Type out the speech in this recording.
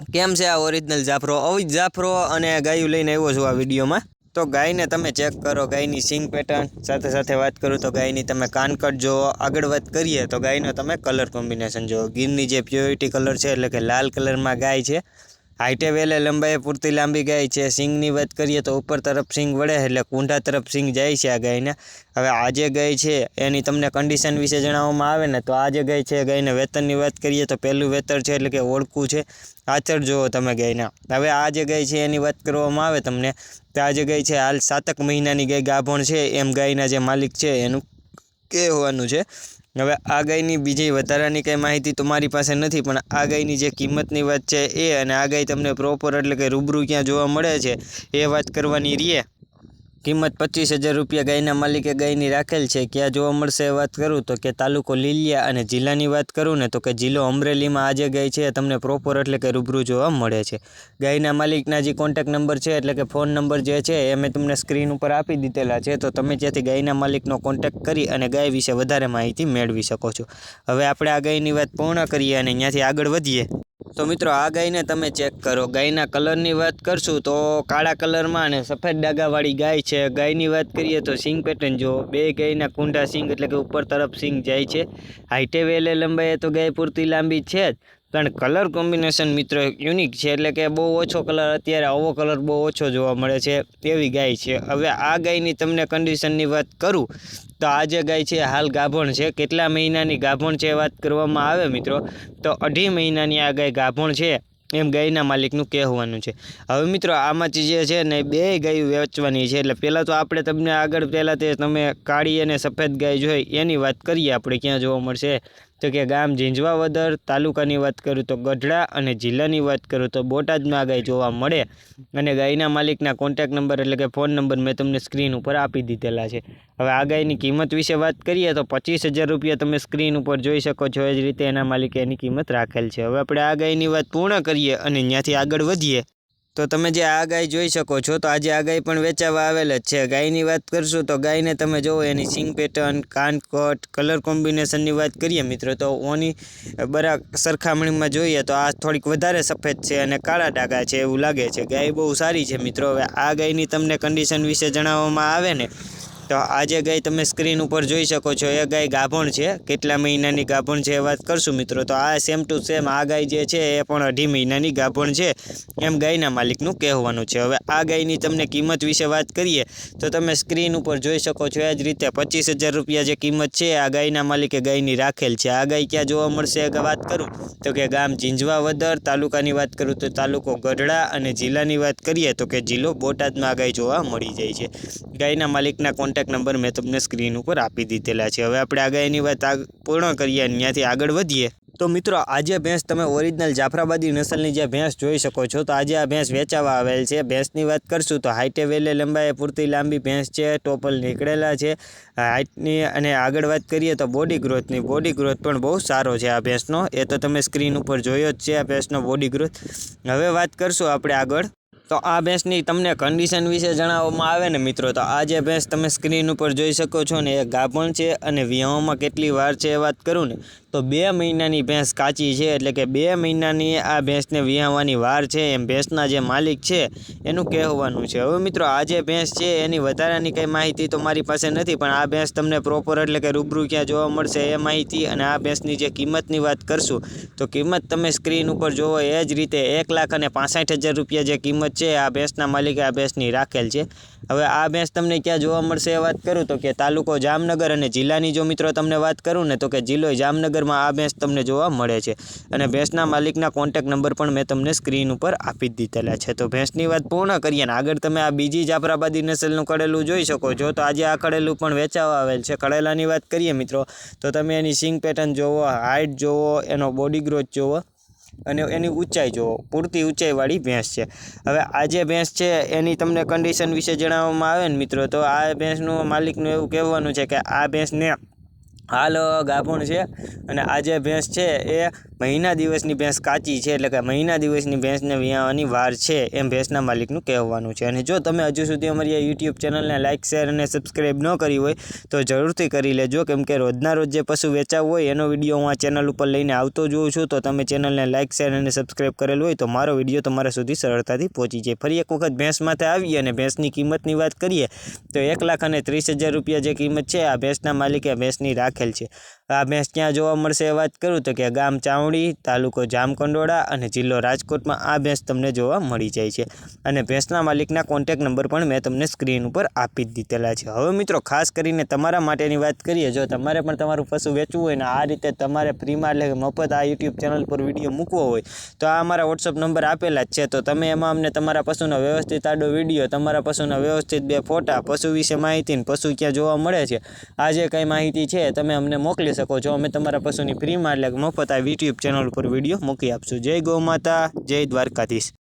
કેમ છે આ ઓરિજિનલ જાફરો? અવિજ જાફરો અને ગાયું લઈને આવ્યો છું આ વિડીયોમાં. તો ગાયને તમે ચેક કરો, ગાયની સિંગ પેટર્ન સાથે સાથે વાત કરું તો ગાયની તમે કાનકટ જુઓ. આગળ વાત કરીએ તો ગાયનો તમે કલર કોમ્બિનેશન જુઓ. ગીરની જે પ્યોરિટી કલર છે, એટલે કે લાલ કલરમાં ગાય છે. હાઈટે વેલે લંબાઈ પૂરતી લાંબી ગાય છે. સિંગની વાત કરીએ તો ઉપર તરફ સિંગ વળે એટલે કુંઢા તરફ સિંગ જાય છે આ ગાયને. હવે આ જે ગાય છે એની તમને કન્ડિશન વિશે જણાવવામાં આવે ને તો આ જે ગાય છે ગાયને વેતનની વાત કરીએ તો પહેલું વેતર છે એટલે કે ઓળખું છે. આચર જુઓ તમે ગાયના. હવે આ જે ગાય છે એની વાત કરવામાં આવે તમને તો આ જે ગાય છે હાલ સાતક મહિનાની ગાય ગાભણ છે. એમ ગાયના જે માલિક છે એનું કહેવાનું છે. હવે આ ગાયની બીજી વધારાની કંઈ માહિતી તો મારી પાસે નથી, પણ આ ગાયની જે કિંમતની વાત છે એ અને આ ગાય તમને પ્રોપર એટલે કે રૂબરૂ ક્યાં જોવા મળે છે એ વાત કરવાની રીએ. કિંમત પચીસ હજાર રૂપિયા ગાયના માલિકે ગાયની રાખેલ છે. ક્યાં જોવા મળશે વાત કરું તો કે તાલુકો લીલિયા અને જિલ્લાની વાત કરું ને તો કે જિલ્લો અમરેલીમાં આજે ગાય છે તમને પ્રોપર એટલે કે રૂબરૂ જોવા મળે છે. ગાયના માલિકના જે કોન્ટેક નંબર છે એટલે કે ફોન નંબર જે છે એ મેં તમને સ્ક્રીન ઉપર આપી દીધેલા છે. તો તમે ત્યાંથી ગાયના માલિકનો કોન્ટેક કરી અને ગાય વિશે વધારે માહિતી મેળવી શકો છો. હવે આપણે આ ગાયની વાત પૂર્ણ કરીએ અને ત્યાંથી આગળ વધીએ. તો મિત્રો આ ગાયને તમે ચેક કરો. ગાયના કલરની વાત કરશું તો કાળા કલરમાં અને સફેદ ડાગાવાળી ગાય છે. ગાયની વાત કરીએ તો સિંગ પેટર્ન જો બે ગાયના કુંડા સિંગ એટલે કે ઉપર તરફ સિંગ જાય છે. હાઈટે વેલે લંબાઈએ તો ગાય પૂરતી લાંબી છે જ. પણ કલર કોમ્બિનેશન મિત્રો યુનિક છે, એટલે કે બહુ ઓછો કલર અત્યારે આવો કલર બહુ ઓછો જોવા મળે છે, એવી ગાય છે. હવે આ ગાયની તમને કન્ડિશનની વાત કરું, તો આ જે ગાય છે, હાલ ગાભણ છે. કેટલા મહિનાની ગાભણ છે વાત કરવામાં આવે મિત્રો? તો અઢી મહિનાની આ ગાય ગાભણ છે, એમ ગાયના માલિકનું કહેવાનું છે. હવે મિત્રો, આમાંથી જે છે ને બે ગાયું વેચવાની છે, એટલે પહેલાં તો આપણે તમને આગળ પહેલાં તે તમે કાળી અને સફેદ ગાય જોઈ, એની વાત કરીએ આપણે, ક્યાં જોવા મળશે? તો કે ગામ ઝીંઝવાવદર તાલુકાની વાત કરું તો ગઢડા અને જિલ્લાની વાત કરું તો બોટાદમાં આ ગાય જોવા મળે. અને ગાયના માલિકના કોન્ટેક નંબર એટલે કે ફોન નંબર મેં તમને સ્ક્રીન ઉપર આપી દીધેલા છે. હવે આ ગાયની કિંમત વિશે વાત કરીએ તો પચીસ હજાર રૂપિયા તમે સ્ક્રીન ઉપર જોઈ શકો છો. એ જ રીતે એના માલિકે એની કિંમત રાખેલ છે. હવે આપણે આ ગાયની વાત પૂર્ણ કરીએ અને ત્યાંથી આગળ વધીએ. તો તમે જે આ ગાય જોઈ શકો છો, તો આજે આ ગાય પણ વેચાવા આવેલ જ છે. ગાયની વાત કરશું તો ગાયને તમે જુઓ એની સિંગ પેટર્ન કાનકોટ કલર કોમ્બિનેશનની વાત કરીએ મિત્રો, તો ઓની બરા સરખામણીમાં જોઈએ તો આ થોડીક વધારે સફેદ છે અને કાળા ડાઘા છે એવું લાગે છે. ગાય બહુ સારી છે મિત્રો. હવે આ ગાયની તમને કન્ડિશન વિશે જણાવવામાં આવે ને તો આ જે ગાય તમે સ્ક્રીન ઉપર જોઈ શકો છો, એ ગાય ગાભણ છે, કેટલા મહિનાની ગાભણ છે એ વાત કરશું મિત્રો. તો આ સેમ ટુ સેમ આ ગાય જે છે એ પણ અઢી મહિનાની ગાભણ છે, એમ ગાયના માલિકનું કહેવાનું છે. હવે આ ગાયની તમને કિંમત વિશે વાત કરીએ, તો તમે સ્ક્રીન ઉપર જોઈ શકો છો, એ જ રીતે પચીસ રૂપિયા જે કિંમત છે, આ ગાયના માલિકે ગાયની રાખેલ છે. આ ગાય ક્યાં જોવા મળશે વાત કરું, તો કે ગામ વદર તાલુકાની વાત કરું, તો તાલુકો ગઢડા અને જિલ્લાની વાત કરીએ, તો કે જિલ્લો બોટાદમાં આ ગાય જોવા મળી જાય છે. ગાયના માલિકના કોન્ટેક્ટ નંબર મેં તમને સ્ક્રીન ઉપર આપી દીધેલા છે. હવે આપણે આગળ એની વાત પૂર્ણ કરીએ અને ત્યાંથી આગળ વધીએ. તો મિત્રો, આજે ભેંસ તમે ઓરિજિનલ જાફરાબાદી નસલની જે ભેંસ જોઈ શકો છો, તો આજે આ ભેંસ વેચાવા આવેલ છે. ભેંસની વાત કરશું તો હાઇટે વેલે લંબાઈ, પૂરતી લાંબી ભેંસ છે, ટોપલ નીકળેલા છે. હાઇટની અને આગળ વાત કરીએ તો બોડી ગ્રોથની બોડી ગ્રોથ પણ બહુ સારો છે આ ભેંસનો. એ તો તમે સ્ક્રીન ઉપર જોયો જ છે આ ભેંસનો બોડી ગ્રોથ હવે વાત કરશું આપણે આગળ. તો આ ભેંસની તમને કન્ડિશન વિશે જણાવવામાં આવે ને મિત્રો, તો આ જે ભેંસ તમે સ્ક્રીન ઉપર જોઈ શકો છો ને, એ ગાભણ છે અને વિયાવામાં કેટલી વાર છે એ વાત કરું ને, તો બે મહિનાની ભેંસ કાચી છે, એટલે કે બે મહિનાની આ ભેંસને વિયાવાની વાર છે, એમ ભેંસના જે માલિક છે, એનું કહેવાનું છે. હવે મિત્રો, આ જે ભેંસ છે, એની વધારાની કંઈ માહિતી તો મારી પાસે નથી, પણ આ ભેંસ તમને પ્રોપર એટલે કે રૂબરૂ ક્યાં જોવા મળશે એ માહિતી અને આ ભેંસની જે કિંમતની વાત કરશું, તો કિંમત તમે સ્ક્રીન ઉપર જોવો, એ જ રીતે એક લાખ અને પાસઠ હજાર રૂપિયા જે કિંમત છે, આ ભેંસના માલિકે આ ભેંસની રાખેલ છે. હવે આ ભેંસ તમને ક્યાં જોવા મળશે એ વાત કરું તો કે તાલુકો જામનગર અને જિલ્લાની જો મિત્રો તમને વાત કરું ને તો કે જિલ્લો જામનગરમાં આ ભેંસ તમને જોવા મળે છે. અને ભેંસના માલિકના કોન્ટેક નંબર પણ મેં તમને સ્ક્રીન ઉપર આપી દીધેલા છે. તો ભેંસની વાત પૂર્ણ કરીએ ને, આગળ તમે આ બીજી જાફરાબાદી નસલનું કડેલું જોઈ શકો. છો તો આજે આ કડેલું પણ વેચાવા આવેલ છે. કડેલાની વાત કરીએ મિત્રો, તો તમે એની સિંગ પેટર્ન જોવો હાઇટ જોવો, એનો બોડી ગ્રોથ જોવો. અને એની ઊંચાઈ જુઓ, પૂરતી ઊંચાઈવાળી ભેંસ છે. હવે આ જે ભેંસ છે, એની તમને કન્ડિશન વિશે જણાવવામાં આવે ને મિત્રો, તો આ ભેંસનું માલિકનું એવું કહેવાનું છે કે આ ભેંસને હાલ, ગાભણ છે. અને આ જે ભેંસ છે, એ મહિના દિવસની ભેંસ કાચી છે, એટલે કે મહિના દિવસની ભેંસને વિયાવાની વાર છે, એમ ભેંસના માલિકનું કહેવાનું છે. અને જો તમે હજુ સુધી અમારી આ યુટ્યુબ ચેનલને લાઇક શેર અને સબસ્ક્રાઈબ ન કરી હોય, તો જરૂરથી કરી લેજો. કેમ કે રોજના રોજ જે પશુ વેચાવું હોય, એનો વીડિયો હું આ ચેનલ ઉપર લઈને આવતો જોઉં છું. તો તમે ચેનલને લાઇક શેર અને સબસ્ક્રાઈબ કરેલું હોય, તો મારો વીડિયો તમારા સુધી સરળતાથી પહોંચી જાય. ફરી એક વખત ભેંસ માથે આવીએ અને ભેંસની કિંમતની વાત કરીએ, તો એક લાખ અને ત્રીસ હજાર રૂપિયા જે કિંમત છે, આ ભેંસના માલિકે ભેંસની રાખેલ છે. આ ભેંસ ક્યાં જોવા મળશે એ વાત કરું તો કે ગામ ચાવડી તાલુકો જામકંડોળા અને જિલ્લો રાજકોટમાં આ ભેંસ તમને જોવા મળી જાય છે. અને ભેંસના માલિકના કોન્ટેક નંબર પણ મેં તમને સ્ક્રીન ઉપર આપી દીધેલા છે. હવે મિત્રો, ખાસ કરીને તમારા માટેની વાત કરીએ, જો તમારે પણ તમારું પશુ વેચવું હોય ને આ રીતે તમારે ફ્રીમાં એટલે મફત આ યુટ્યુબ ચેનલ પર વીડિયો મૂકવો હોય, તો આ અમારા વોટ્સઅપ નંબર આપેલા જ છે. તો તમે એમાં અમને તમારા પશુનો વ્યવસ્થિત આડો વીડિયો તમારા પશુના વ્યવસ્થિત બે ફોટા, પશુ વિશે માહિતી પશુ ક્યાં જોવા મળે છે, આ જે કંઈ માહિતી છે તમે અમને મોકલી શકો છો. અમે તમારા પશુની ફ્રીમાં એટલે મફત આ યુટ્યુબ ચેનલ ઉપર વીડિયો મૂકી આપશું. જય ગૌ માતા, જય દ્વારકાધીશ.